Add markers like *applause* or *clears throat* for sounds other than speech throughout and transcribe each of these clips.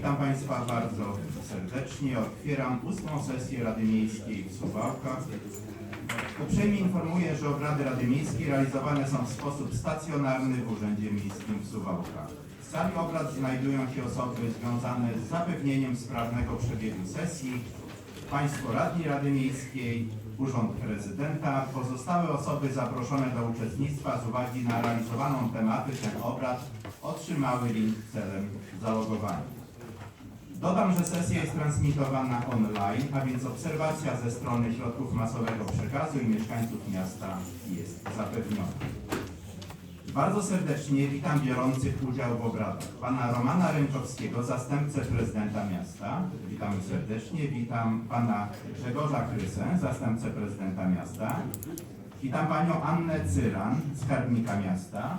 witam Państwa bardzo serdecznie. Otwieram ósmą sesję Rady Miejskiej w Suwałkach. Uprzejmie informuję, że obrady Rady Miejskiej realizowane są w sposób stacjonarny w Urzędzie Miejskim w Suwałkach. W sali obrad znajdują się osoby związane z zapewnieniem sprawnego przebiegu sesji, Państwo radni Rady Miejskiej, Urząd Prezydenta, pozostałe osoby zaproszone do uczestnictwa z uwagi na realizowaną tematykę obrad otrzymały link celem zalogowania. Dodam, że sesja jest transmitowana online, a więc obserwacja ze strony środków masowego przekazu i mieszkańców miasta jest zapewniona. Bardzo serdecznie witam biorących udział w obradach. Pana Romana Ręczowskiego, zastępcę prezydenta miasta. Witamy serdecznie. Witam pana Grzegorza Krysę, zastępcę prezydenta miasta. Witam panią Annę Cyran, skarbnika miasta.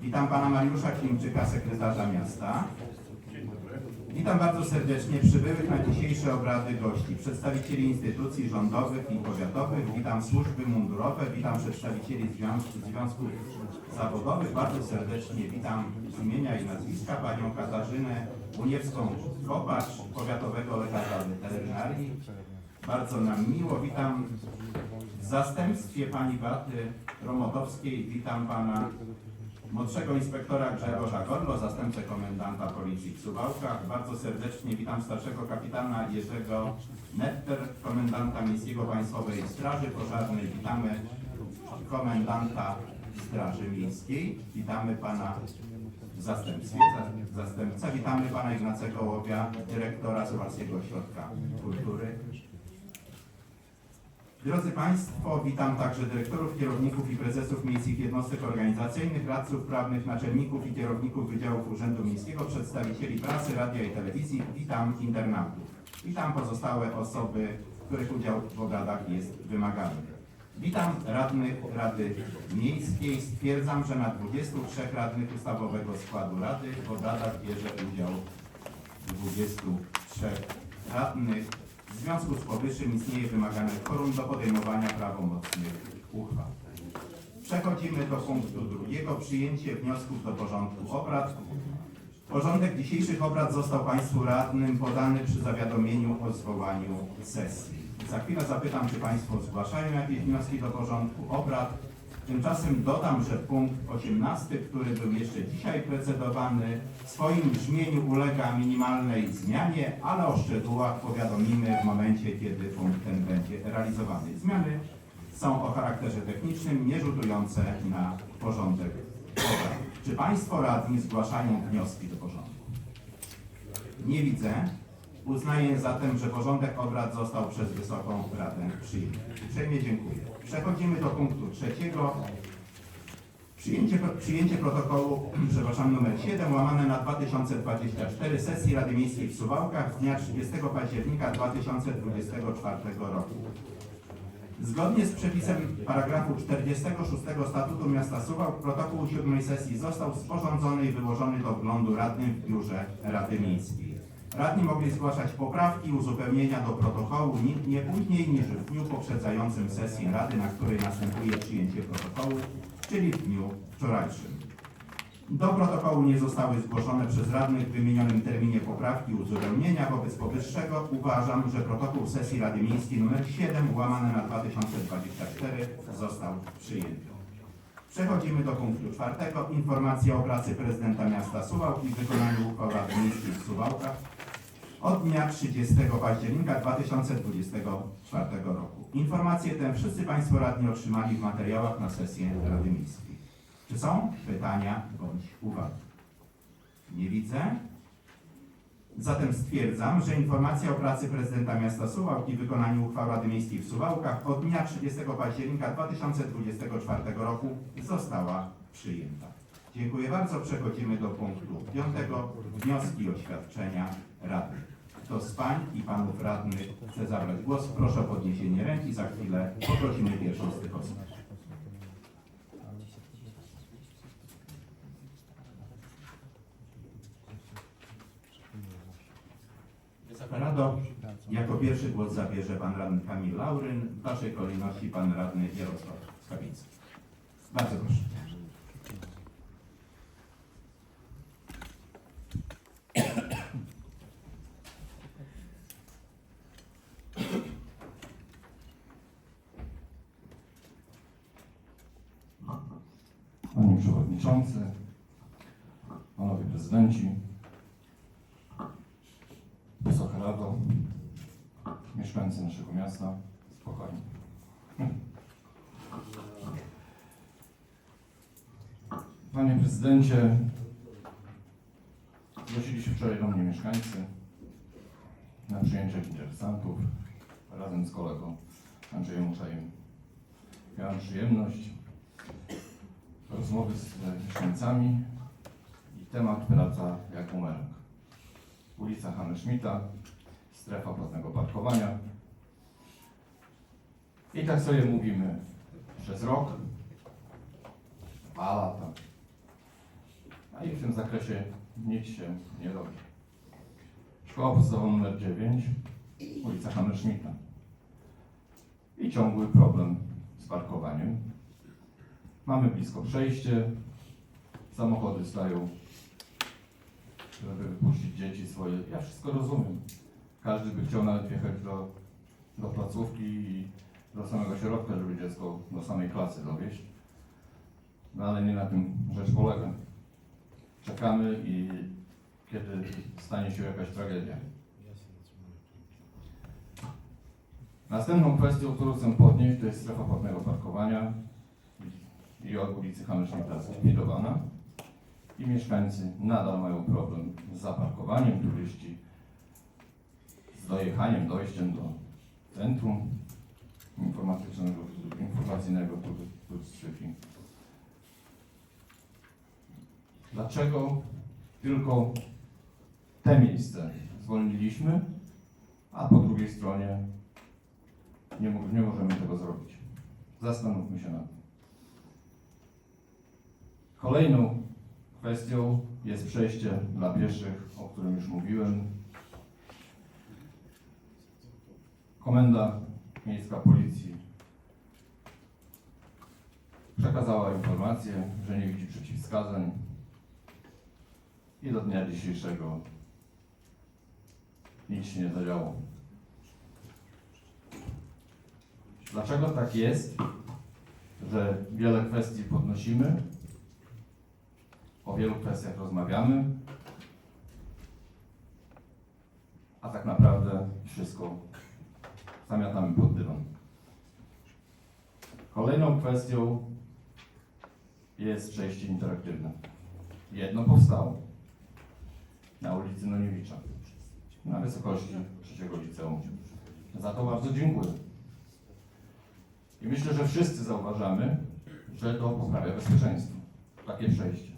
Witam pana Mariusza Klimczyka, sekretarza miasta. Witam bardzo serdecznie przybyłych na dzisiejsze obrady gości, przedstawicieli instytucji rządowych i powiatowych, witam służby mundurowe, witam przedstawicieli związku, związków zawodowych, bardzo serdecznie witam z imienia i nazwiska panią Katarzynę Uniewską-Kopacz, powiatowego lekarza weterynarii. Bardzo nam miło, witam w zastępstwie pani Baty Romotowskiej, witam pana młodszego inspektora Grzegorza Gorlo, zastępcę komendanta policji w Suwałkach. Bardzo serdecznie witam starszego kapitana Jerzego Netter, komendanta Miejskiego Państwowej Straży Pożarnej. Witamy komendanta Straży Miejskiej. Witamy pana w zastępstwie, za- zastępca. Witamy pana Ignacego Łowia, dyrektora Suwalskiego Ośrodka Kultury. Drodzy Państwo, witam także dyrektorów, kierowników i prezesów miejskich jednostek organizacyjnych, radców prawnych, naczelników i kierowników Wydziałów Urzędu Miejskiego, przedstawicieli prasy, radia i telewizji. Witam internautów. Witam pozostałe osoby, których udział w obradach jest wymagany. Witam radnych Rady Miejskiej. Stwierdzam, że na 23 radnych ustawowego składu Rady w obradach bierze udział 23 radnych. W związku z powyższym istnieje wymagane forum do podejmowania prawomocnych uchwał. Przechodzimy do punktu drugiego. Przyjęcie wniosków do porządku obrad. Porządek dzisiejszych obrad został Państwu radnym podany przy zawiadomieniu o zwołaniu sesji. Za chwilę zapytam, czy Państwo zgłaszają jakieś wnioski do porządku obrad. Tymczasem dodam, że punkt 18, który był jeszcze dzisiaj procedowany, w swoim brzmieniu ulega minimalnej zmianie, ale o szczegółach powiadomimy w momencie, kiedy punkt ten będzie realizowany. Zmiany są o charakterze technicznym, nie rzutujące na porządek obrad. Czy Państwo radni zgłaszają wnioski do porządku? Nie widzę. Uznaję zatem, że porządek obrad został przez Wysoką Radę przyjęty. Uprzejmie dziękuję. Przechodzimy do punktu trzeciego. Przyjęcie, przyjęcie protokołu, przepraszam, numer 7, łamane na 2024 sesji Rady Miejskiej w Suwałkach z dnia 30 października 2024 roku. Zgodnie z przepisem paragrafu 46 Statutu Miasta Suwałk protokół siódmej sesji został sporządzony i wyłożony do wglądu radnym w biurze Rady Miejskiej. Radni mogli zgłaszać poprawki, uzupełnienia do protokołu nie- nie później niż w dniu poprzedzającym sesję Rady, na której następuje przyjęcie protokołu, czyli w dniu wczorajszym. Do protokołu nie zostały zgłoszone przez radnych w wymienionym terminie poprawki uzupełnienia. Wobec powyższego uważam, że protokół sesji Rady Miejskiej nr 7 łamane na 2024 został przyjęty. Przechodzimy do punktu czwartego. Informacja o pracy prezydenta miasta Suwałk i wykonaniu uchwał Miejskiej w Suwałkach od dnia 30 października 2024 roku. Informacje tę wszyscy Państwo radni otrzymali w materiałach na sesję Rady Miejskiej. Czy są pytania bądź uwagi? Nie widzę. Zatem stwierdzam, że informacja o pracy prezydenta miasta Suwałk i wykonaniu uchwał Rady Miejskiej w Suwałkach od dnia 30 października 2024 roku została przyjęta. Dziękuję bardzo. Przechodzimy do punktu piątego. Wnioski i oświadczenia Rady. Kto z Pań i Panów Radnych chce zabrać głos? Proszę o podniesienie ręki. Za chwilę poprosimy pierwszą z tych osób. Rado. Jako pierwszy głos zabierze pan radny Kamil Lauryn, w dalszej kolejności pan radny Jarosław Skawiński. Bardzo proszę. Panie Przewodniczący, Panowie Prezydenci, Rado, mieszkańcy naszego miasta, spokojnie. Panie Prezydencie, zgłosili się wczoraj do mnie mieszkańcy na przyjęcie interesantów razem z kolegą Andrzejem Muszajem. Miałem przyjemność rozmowy z mieszkańcami i temat wraca jak bumerang. Ulica Hammerschmidta, strefa płatnego parkowania. I tak sobie mówimy przez rok, dwa lata. A i w tym zakresie nic się nie robi. Szkoła podstawowa nr 9, ulica Hammerschmidta. I ciągły problem z parkowaniem. Mamy blisko przejście, samochody stają, żeby wypuścić dzieci swoje. Ja wszystko rozumiem. Każdy by chciał nawet wjechać do, do placówki i do samego środka, żeby dziecko do samej klasy dowieść. No ale nie na tym rzecz polega. Czekamy i kiedy stanie się jakaś tragedia. Następną kwestią, którą chcę podnieść, to jest strefa płatnego parkowania i od ulicy Hammerschmidta zlikwidowana i mieszkańcy nadal mają problem z zaparkowaniem, turyści dojechaniem, dojściem do centrum informatycznego, informacyjnego turystyki. Dlaczego tylko te miejsce zwolniliśmy, a po drugiej stronie nie, nie możemy tego zrobić? Zastanówmy się nad tym. Kolejną kwestią jest przejście dla pieszych, o którym już mówiłem. Komenda Miejska Policji przekazała informację, że nie widzi przeciwwskazań i do dnia dzisiejszego nic się nie zadziało. Dlaczego tak jest, że wiele kwestii podnosimy, o wielu kwestiach rozmawiamy, a tak naprawdę wszystko zamiatamy pod dywan. Kolejną kwestią jest przejście interaktywne. Jedno powstało na ulicy Noniewicza, na wysokości trzeciego liceum. Za to bardzo dziękuję. I myślę, że wszyscy zauważamy, że to poprawia bezpieczeństwo. Takie przejście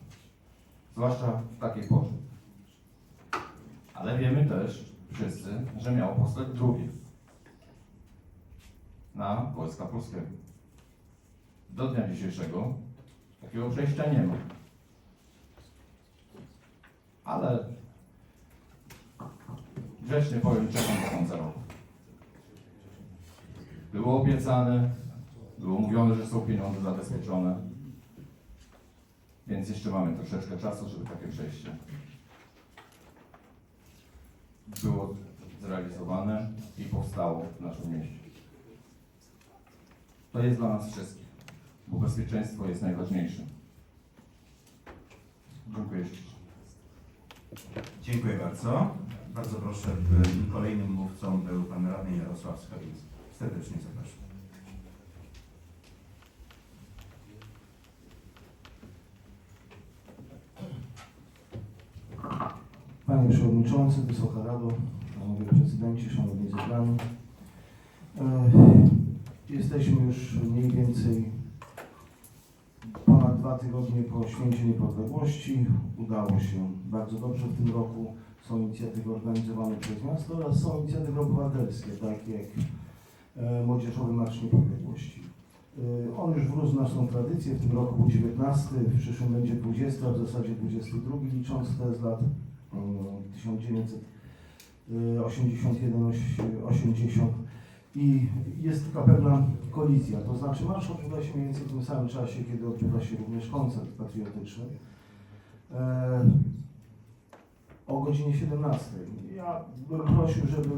zwłaszcza w takiej porze. Ale wiemy też wszyscy, że miało powstać drugie na Wojska Polskiego. Do dnia dzisiejszego takiego przejścia nie ma. Ale grzecznie powiem, czekam do końca roku. Było obiecane, było mówione, że są pieniądze zabezpieczone. Więc jeszcze mamy troszeczkę czasu, żeby takie przejście było zrealizowane i powstało w naszym mieście. To jest dla nas wszystkich, bo bezpieczeństwo jest najważniejsze. Dziękuję. Dziękuję bardzo. Bardzo proszę, by kolejnym mówcą był pan radny Jarosław Skawiński. Serdecznie zapraszam. Panie Przewodniczący, Wysoka Rado, Panowie Prezydenci, Szanowni Zebrani. Jesteśmy już mniej więcej ponad dwa tygodnie po święcie niepodległości. Udało się bardzo dobrze w tym roku. Są inicjatywy organizowane przez miasto oraz są inicjatywy obywatelskie, takie jak e, Młodzieżowy Marsz Niepodległości. E, On już wrósł w naszą tradycję. W tym roku był 19, w przyszłym będzie 20, a w zasadzie 22, licząc te z lat 1981-80 i jest taka pewna kolizja, to znaczy marsz odbywa się mniej więcej w tym samym czasie, kiedy odbywa się również koncert patriotyczny e, o godzinie 17. Ja bym prosił, żeby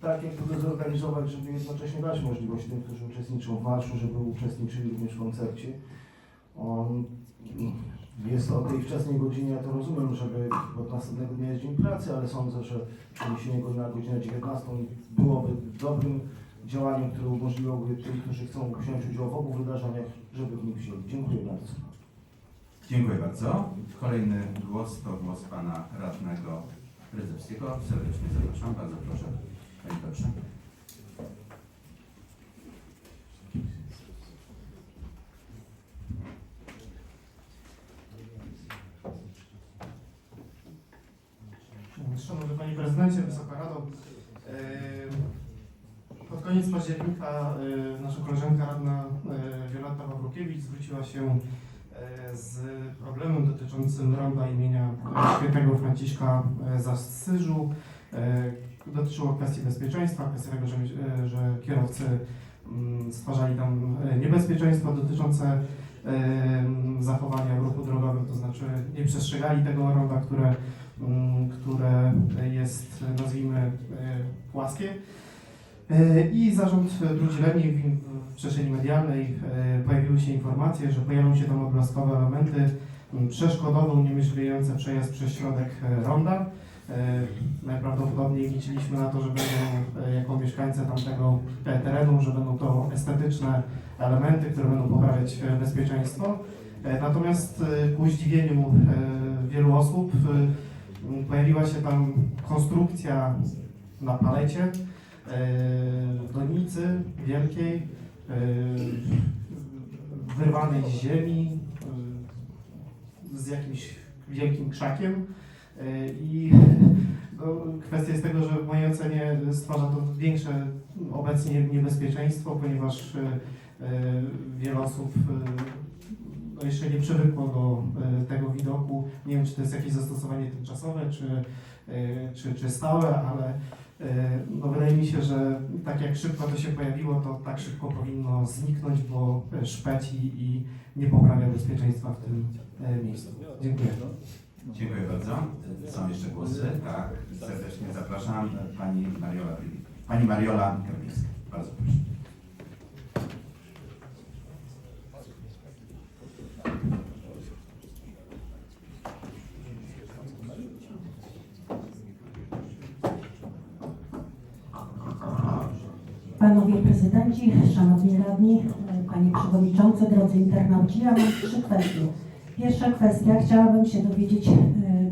tak jak to zorganizować, żeby jednocześnie dać możliwość tym, którzy uczestniczą w marszu, żeby uczestniczyli również w koncercie. On jest o tej wczesnej godzinie, ja to rozumiem, żeby od następnego dnia jest dzień pracy, ale sądzę, że przeniesienie go na godzinę 19 byłoby dobrym działaniem, które umożliwiłoby tym, którzy chcą wziąć udział w obu wydarzeniach, żeby w nich wzięli. Dziękuję bardzo. Dziękuję bardzo. Kolejny głos to głos pana radnego Rydzewskiego. Serdecznie zapraszam. Bardzo proszę. Panie Piotrze. Szanowny Panie Prezydencie, Wysoka Rado, e, koniec października e, nasza koleżanka radna e, Wioletta Wawrukiewicz zwróciła się e, z problemem dotyczącym ronda imienia świętego Franciszka z Asyżu. Dotyczyło kwestii bezpieczeństwa, kwestii tego, że, że kierowcy mm, stwarzali tam niebezpieczeństwo dotyczące zachowania w ruchu drogowym, to znaczy nie przestrzegali tego ronda, które mm, które jest, nazwijmy, płaskie. E, I zarząd Dróg Zieleni w, przestrzeni medialnej e, pojawiły się informacje, że pojawią się tam odblaskowe elementy przeszkodowe uniemożliwiające przejazd przez środek e, ronda. Najprawdopodobniej liczyliśmy na to, że będą jako mieszkańcy tamtego terenu, że będą to estetyczne elementy, które będą poprawiać bezpieczeństwo. Natomiast ku zdziwieniu wielu osób Pojawiła się tam konstrukcja na palecie, donicy wielkiej, e, wyrwanej z ziemi, e, z jakimś wielkim krzakiem. E, I no, kwestia jest tego, że w mojej ocenie stwarza to większe obecnie niebezpieczeństwo, ponieważ wiele osób no jeszcze nie przywykło do tego widoku. Nie wiem, czy to jest jakieś zastosowanie tymczasowe, czy, czy, czy stałe, ale no wydaje mi się, że tak jak szybko to się pojawiło, to tak szybko powinno zniknąć, bo e, szpeci i nie poprawia bezpieczeństwa w tym e, miejscu. Dziękuję. Dziękuję bardzo. Są jeszcze głosy? Tak. Serdecznie zapraszam pani Mariola Pani Mariola. Bardzo proszę. Panowie prezydenci, szanowni radni, panie przewodniczący, drodzy internauci, ja mam trzy kwestie. Pierwsza kwestia, chciałabym się dowiedzieć, e,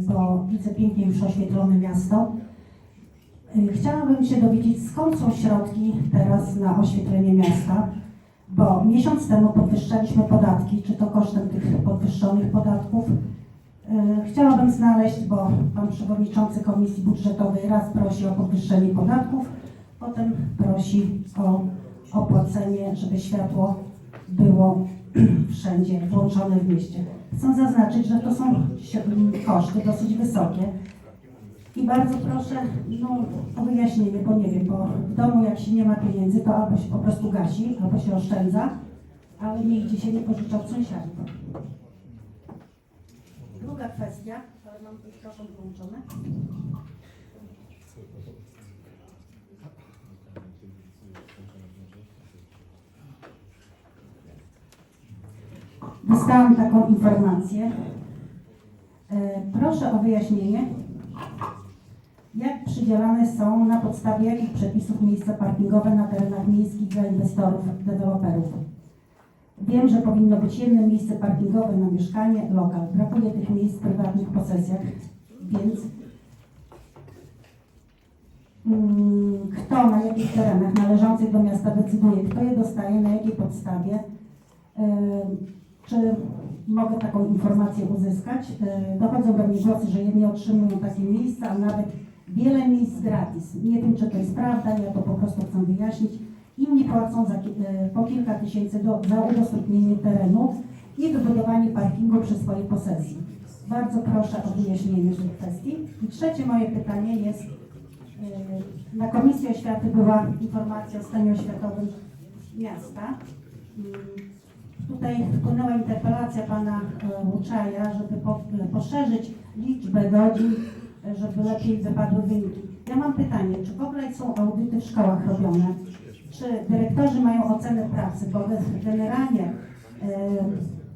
bo widzę pięknie już oświetlone miasto. E, Chciałabym się dowiedzieć, skąd są środki teraz na oświetlenie miasta, bo miesiąc temu podwyższaliśmy podatki, czy to kosztem tych podwyższonych podatków. E, Chciałabym znaleźć, bo pan przewodniczący Komisji Budżetowej raz prosi o podwyższenie podatków, Potem prosi o opłacenie, żeby światło było *clears throat* wszędzie włączone w mieście. Chcę zaznaczyć, że to są koszty dosyć wysokie. I bardzo proszę no, o wyjaśnienie, bo nie wiem, bo w domu jak się nie ma pieniędzy, to albo się po prostu gasi, albo się oszczędza, ale nigdzie się nie pożycza od sąsiadów. Druga kwestia, ale mam mikrofon wyłączony. Dostałam taką informację. E, Proszę o wyjaśnienie, jak przydzielane są, na podstawie jakich przepisów miejsca parkingowe na terenach miejskich dla inwestorów, deweloperów. Wiem, że powinno być jedno miejsce parkingowe na mieszkanie, lokal. Brakuje tych miejsc w prywatnych posesjach, więc mm, kto na jakich terenach należących do miasta decyduje, kto je dostaje, na jakiej podstawie. Czy mogę taką informację uzyskać? E, Dochodzą do mnie głosy, że jedni otrzymują takie miejsca, a nawet wiele miejsc gratis. Nie wiem, czy to jest prawda, ja to po prostu chcę wyjaśnić. Inni płacą za, e, po kilka tysięcy do, za udostępnienie terenu i wybudowanie parkingu przy swojej posesji. Bardzo proszę o wyjaśnienie tej kwestii. I trzecie moje pytanie jest, e, na Komisji Oświaty była informacja o stanie oświatowym miasta. Tutaj wpłynęła interpelacja pana Łuczaja, żeby e, poszerzyć liczbę godzin, e, żeby lepiej wypadły wyniki. Ja mam pytanie, czy w ogóle są audyty w szkołach robione? Czy dyrektorzy mają ocenę pracy? Bo ge- generalnie e,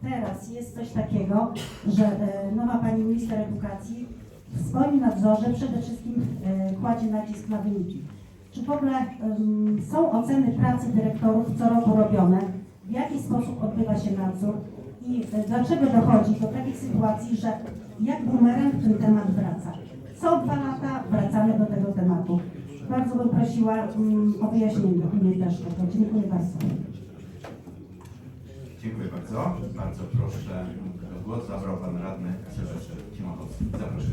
teraz jest coś takiego, że nowa pani minister edukacji w swoim nadzorze przede wszystkim kładzie nacisk na wyniki. Czy w ogóle są oceny pracy dyrektorów co roku robione? W jaki sposób odbywa się nadzór? I e, dlaczego dochodzi do takich sytuacji, że jak bumerang ten temat wraca? Co dwa lata wracamy do tego tematu. Bardzo bym prosiła mm, o wyjaśnienie mnie też tego. Dziękuję bardzo. Dziękuję bardzo. Bardzo proszę, głos zabrał Pan Radny Sylwester Cimochowski. Zapraszam.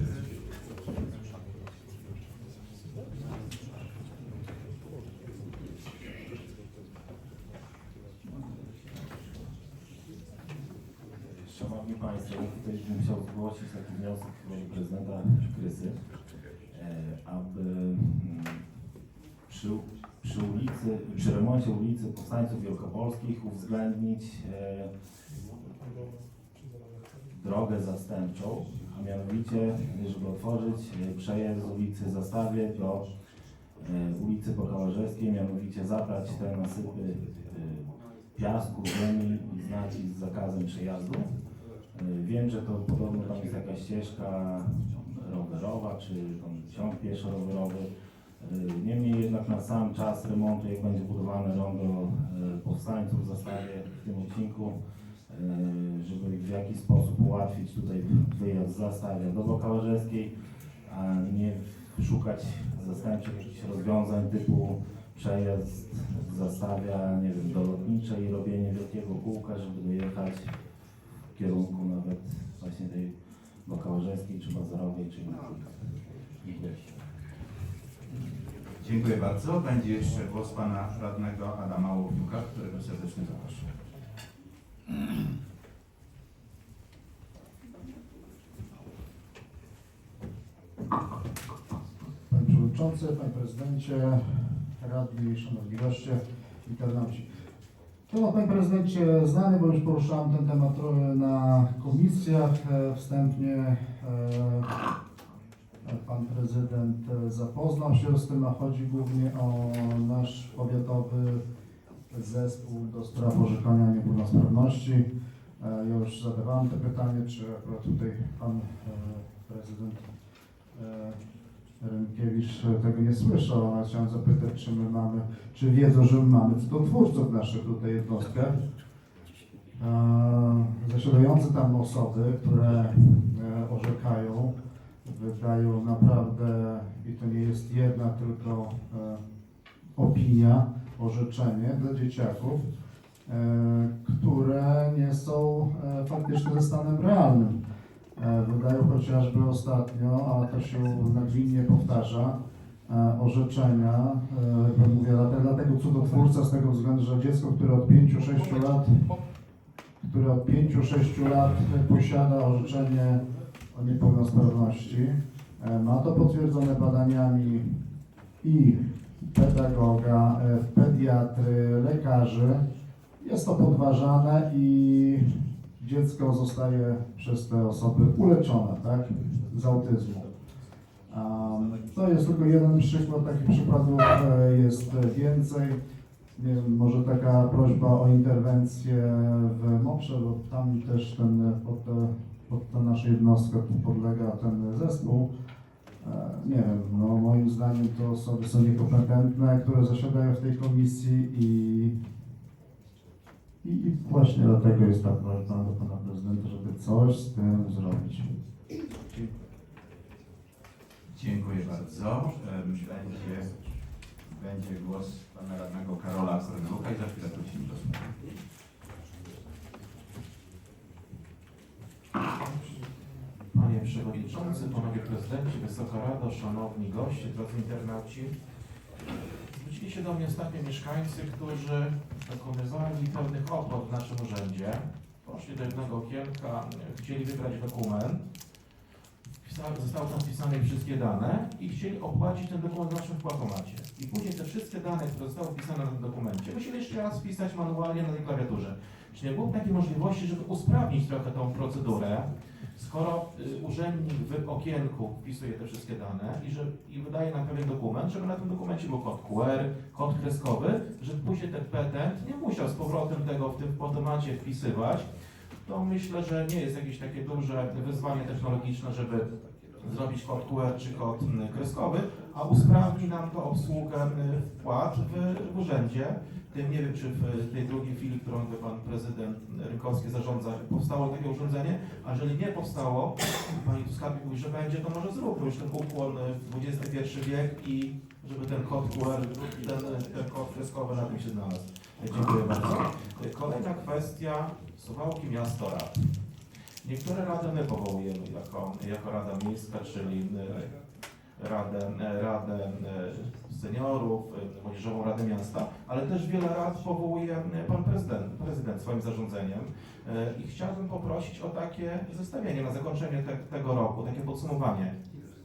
Szanowni Państwo, chciał zgłosić taki wniosek do prezydenta Krysy, e, aby mm, przy, przy ulicy, przy remoncie ulicy Powstańców Wielkopolskich uwzględnić e, drogę zastępczą, a mianowicie, żeby otworzyć e, przejazd z ulicy Zastawie do ulicy Pokałarzewskiej, mianowicie zabrać te nasypy piasku, ziemi i znaczyć z zakazem przejazdu. E, Wiem, że to podobno tam jest jakaś ścieżka rowerowa, czy tam ciąg pieszo-rowerowy. E, Niemniej jednak na sam czas remontu, jak będzie budowane rondo e, powstańców w zastawie w tym odcinku, żeby w jakiś sposób ułatwić tutaj wyjazd z zastawia do Bokałarzewskiej, a nie szukać zastępczych jakichś rozwiązań typu przejazd z zastawia, nie wiem, do lotniczej i robienie wielkiego kółka, żeby dojechać kierunku nawet właśnie tej Bokałarzewskiej, czy Bazarowej, czy innej. Dziękuję. Dziękuję bardzo. Będzie jeszcze głos Pana Radnego Adama Łowniuka, którego serdecznie zapraszam. Panie Przewodniczący, Panie Prezydencie, Radni, Szanowni Goście, internauci. Panie Prezydencie, znany, bo już poruszałem ten temat na komisjach. E, Wstępnie e, Pan Prezydent e, zapoznał się z tym, a chodzi głównie o nasz powiatowy zespół do spraw orzekania niepełnosprawności. Ja już zadawałem to pytanie, czy akurat tutaj Pan Prezydent Rynkiewicz tego nie słyszał, ale chciałem zapytać, czy my mamy, czy wiedzą, że my mamy cudotwórców w naszych tutaj jednostkach. E, Zasiadające tam osoby, które e, orzekają, wydają naprawdę, i to nie jest jedna tylko e, opinia, orzeczenie dla dzieciaków, e, które nie są e, faktycznie ze stanem realnym. E, Wydają chociażby ostatnio, a to się nagminnie powtarza, e, orzeczenia, e, mówię, dlatego, cudotwórca z tego względu, że dziecko, które od 5-6 lat, które od 5-6 lat posiada orzeczenie o niepełnosprawności, ma to potwierdzone badaniami i pedagoga, pediatry, lekarzy, jest to podważane i dziecko zostaje przez te osoby uleczone, tak, z autyzmu. To jest tylko jeden przykład, takich przykładów jest więcej. Nie może taka prośba o interwencję w MOPRze, bo tam też ten, pod, pod tę naszą jednostkę podlega ten zespół. E, Nie wiem, no moim zdaniem to osoby są niekompetentne, które zasiadają w tej komisji i i, I właśnie dlatego jest ta prośba do pana prezydenta, żeby coś z tym zrobić. Dziękuję bardzo. Będzie, będzie głos Pana Radnego Karola Korneluka i za chwilę prosimy do słowa. Panie Przewodniczący, Panowie Prezydenci, Wysoka Rado, Szanowni Goście, drodzy internauci. Zwrócili się do mnie ostatnio mieszkańcy, którzy dokonywali pewnych opłat w naszym urzędzie. Poszli do jednego okienka, chcieli wybrać dokument. Zostały tam wpisane wszystkie dane i chcieli opłacić ten dokument w naszym wpłatomacie. I później te wszystkie dane, które zostały wpisane na tym dokumencie, musieli jeszcze raz wpisać manualnie na tej klawiaturze. Czy nie było takiej możliwości, żeby usprawnić trochę tą procedurę, skoro y, urzędnik w okienku wpisuje te wszystkie dane i, że, i wydaje nam pewien dokument, żeby na tym dokumencie był kod QR, kod kreskowy, żeby później ten petent nie musiał z powrotem tego w tym automacie wpisywać, to myślę, że nie jest jakieś takie duże wyzwanie technologiczne, żeby zrobić kod QR czy kod mm, kreskowy, a usprawni nam to obsługę y, wpłat w, w urzędzie. Tym nie wiem, czy w tej drugiej chwili, którą pan prezydent Rynkowski zarządza, powstało takie urządzenie, a jeżeli nie powstało, pani tu skarbnik mówi, że będzie, to może zróbmy już ten ukłon w XXI wiek i żeby ten kod QR, ten, ten kod kreskowy na tym się znalazł. Dziękuję bardzo. Kolejna kwestia, Suwałki Miasto Rad. Niektóre rady my powołujemy jako, jako Rada Miejska, czyli y, Radę, e, Radę e, Seniorów, e, Młodzieżową Radę Miasta, ale też wiele rad powołuje e, Pan Prezydent, prezydent swoim zarządzeniem. E, I chciałbym poprosić o takie zestawienie na zakończenie te, tego roku, takie podsumowanie,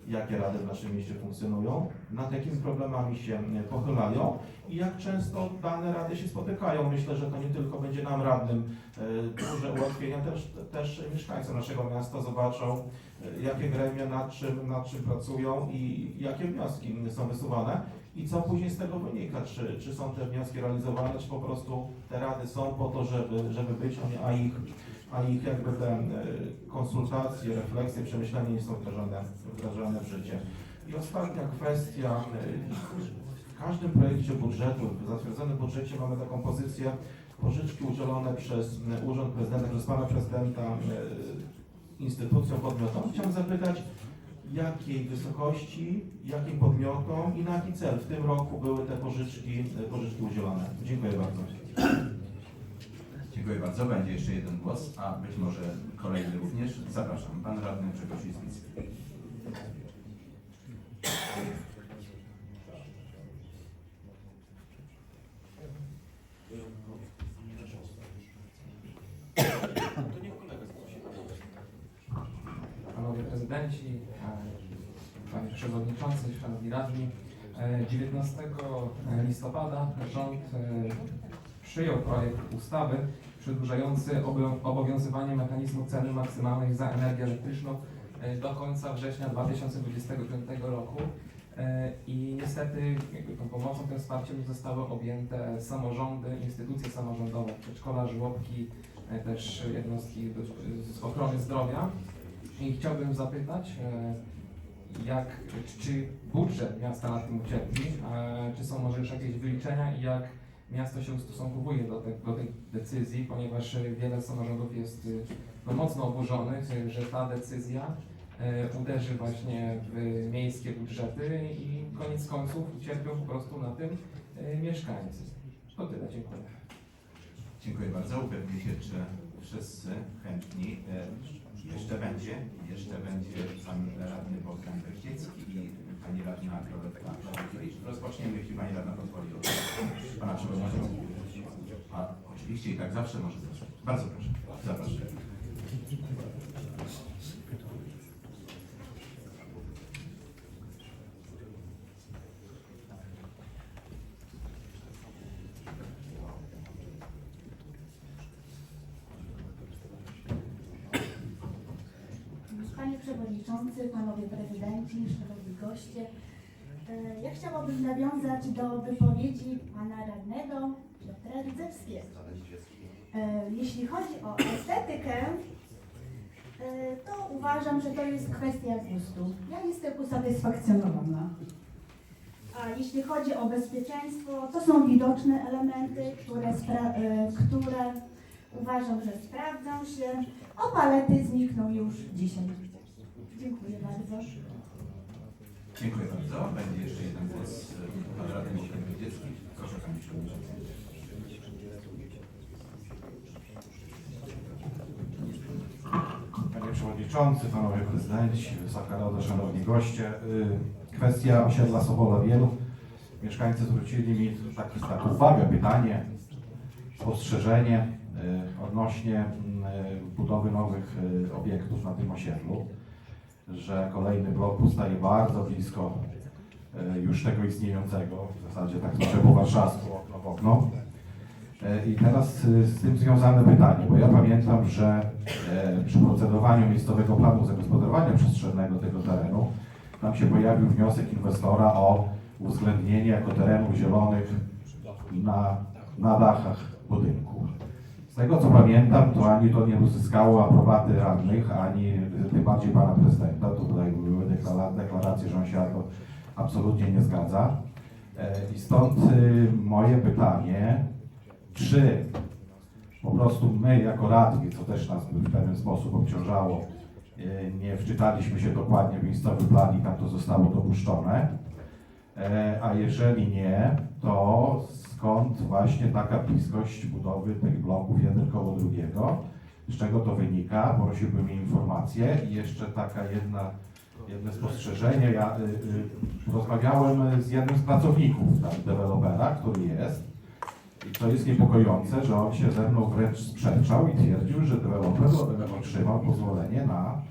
jakie rady w naszym mieście funkcjonują, nad jakimi problemami się pochylają i jak często dane rady się spotykają. Myślę, że to nie tylko będzie nam radnym e, duże ułatwienia, też, też mieszkańcy naszego miasta zobaczą, e, jakie gremia nad czym, nad czym pracują i jakie wnioski są wysuwane i co później z tego wynika, czy, czy są te wnioski realizowane, czy po prostu te rady są po to, żeby, żeby być, a ich, a ich jakby te e, konsultacje, refleksje, przemyślenia nie są wdrażane, wdrażane w życie. I ostatnia kwestia, w każdym projekcie budżetu, w zatwierdzonym budżecie mamy taką pozycję pożyczki udzielone przez e, Urząd Prezydenta, przez Pana Prezydenta e, instytucjom, podmiotom. Chciałem zapytać, jakiej wysokości, jakim podmiotom i na jaki cel w tym roku były te pożyczki, e, pożyczki udzielone. Dziękuję bardzo. Dziękuję bardzo. Będzie jeszcze jeden głos, a być może kolejny również. Zapraszam. Pan radny Grzegorz Izbicki. Panowie Prezydenci, e, Panie Przewodniczący, Szanowni Radni. E, 19 listopada rząd e, przyjął projekt ustawy przedłużający obowią- obowiązywanie mechanizmu ceny maksymalnej za energię elektryczną e, do końca września 2025 roku. E, I niestety tą pomocą, tym wsparciem zostały objęte samorządy, instytucje samorządowe, przedszkola, żłobki, e, też jednostki z ochrony zdrowia. I chciałbym zapytać, e, jak, czy budżet miasta na tym ucierpi, e, czy są może już jakieś wyliczenia i jak miasto się ustosunkowuje do, te, do tej decyzji, ponieważ e, wiele samorządów jest no, mocno oburzonych, że ta decyzja uderzy właśnie w miejskie budżety i koniec końców ucierpią po prostu na tym mieszkańcy. To tyle, dziękuję. Dziękuję bardzo. Upewnię się, czy wszyscy chętni. Jeszcze będzie, jeszcze będzie pan radny Bogdan Wejdziecki i pani radna Szlakiewicz. Rozpoczniemy, jeśli pani radna pozwoli. od Pana przewodniczącego. A oczywiście i tak zawsze może zacząć. Bardzo proszę. Zapraszam. Panie Przewodniczący, Panowie Prezydenci, Szanowni Goście, e, ja chciałabym nawiązać do wypowiedzi Pana Radnego Piotra Rydzewskiego. E, Jeśli chodzi o estetykę, e, to uważam, że to jest kwestia gustu. Ja jestem usatysfakcjonowana. A jeśli chodzi o bezpieczeństwo, to są widoczne elementy, które, które uważam, że sprawdzą się. O palety znikną już dzisiaj. Dziękuję bardzo. Dziękuję bardzo. Będzie jeszcze jeden głos. Pan radny Wejdziecki. Proszę Panie Przewodniczący. Panie Przewodniczący, Panowie Prezydenci, Wysoka Rado, Szanowni Goście. Y, Kwestia osiedla Sobola Wielu. Mieszkańcy zwrócili mi taki, taką uwagę, pytanie, spostrzeżenie y, odnośnie y, budowy nowych obiektów na tym osiedlu, że kolejny blok powstaje bardzo blisko y, już tego istniejącego, w zasadzie tak trochę po warszawsku, okno w okno. E, I teraz y, z tym związane pytanie, bo ja pamiętam, że e, przy procedowaniu miejscowego planu zagospodarowania przestrzennego tego terenu, tam się pojawił wniosek inwestora o uwzględnienie jako terenów zielonych na, na dachach budynków. Z tego co pamiętam, to ani to nie uzyskało aprobaty radnych, ani tym bardziej pana prezydenta. Tutaj były deklara- deklaracje, że on się na to absolutnie nie zgadza. E, I stąd y, moje pytanie, czy po prostu my jako radni, co też nas w pewien sposób obciążało, y, nie wczytaliśmy się dokładnie w miejscowy plan i tam to zostało dopuszczone. E, A jeżeli nie, to skąd właśnie taka bliskość budowy tych bloków jeden koło drugiego? Z czego to wynika? Prosiłbym o informację. I jeszcze taka jedna, jedno spostrzeżenie. Ja y, y, rozmawiałem z jednym z pracowników tam, dewelopera, który jest. I to jest niepokojące, że on się ze mną wręcz sprzeczał i twierdził, że deweloper otrzymał pozwolenie na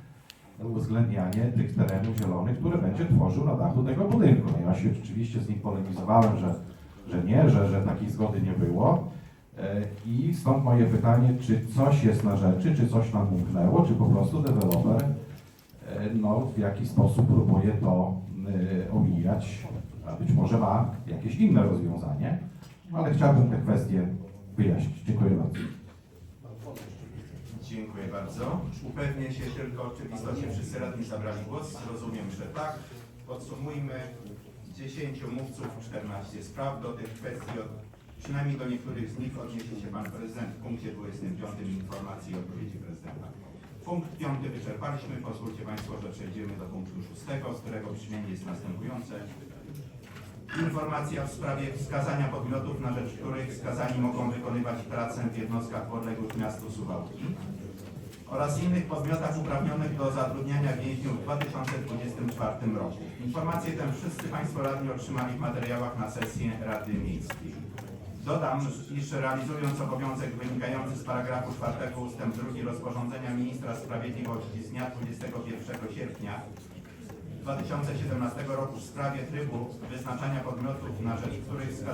uwzględnianie tych terenów zielonych, które będzie tworzył na dachu tego budynku. No ja się oczywiście z nim polemizowałem, że, że nie, że, że takiej zgody nie było. E, I stąd moje pytanie, czy coś jest na rzeczy, czy coś nam umknęło, czy po prostu deweloper e, no, w jakiś sposób próbuje to e, omijać, a być może ma jakieś inne rozwiązanie, ale chciałbym te kwestie wyjaśnić. Dziękuję bardzo. Dziękuję bardzo. Upewnię się tylko, czy w istocie wszyscy radni zabrali głos. Rozumiem, że tak. Podsumujmy. 10 mówców, 14 spraw. Do tych kwestii, przynajmniej do niektórych z nich odniesie się Pan Prezydent w punkcie 25 informacji i odpowiedzi Prezydenta. Punkt 5 wyczerpaliśmy. Pozwólcie Państwo, że przejdziemy do punktu 6, z którego brzmienie jest następujące. Informacja w sprawie wskazania podmiotów, na rzecz których skazani mogą wykonywać pracę w jednostkach podległych miastu Suwałki oraz innych podmiotach uprawnionych do zatrudniania więźniów w 2024 roku. Informacje tę wszyscy Państwo radni otrzymali w materiałach na sesji Rady Miejskiej. Dodam, iż realizując obowiązek wynikający z paragrafu 4 ust. 2 rozporządzenia Ministra Sprawiedliwości z dnia 21 sierpnia 2017 roku w sprawie trybu wyznaczania podmiotów, na rzecz których skazani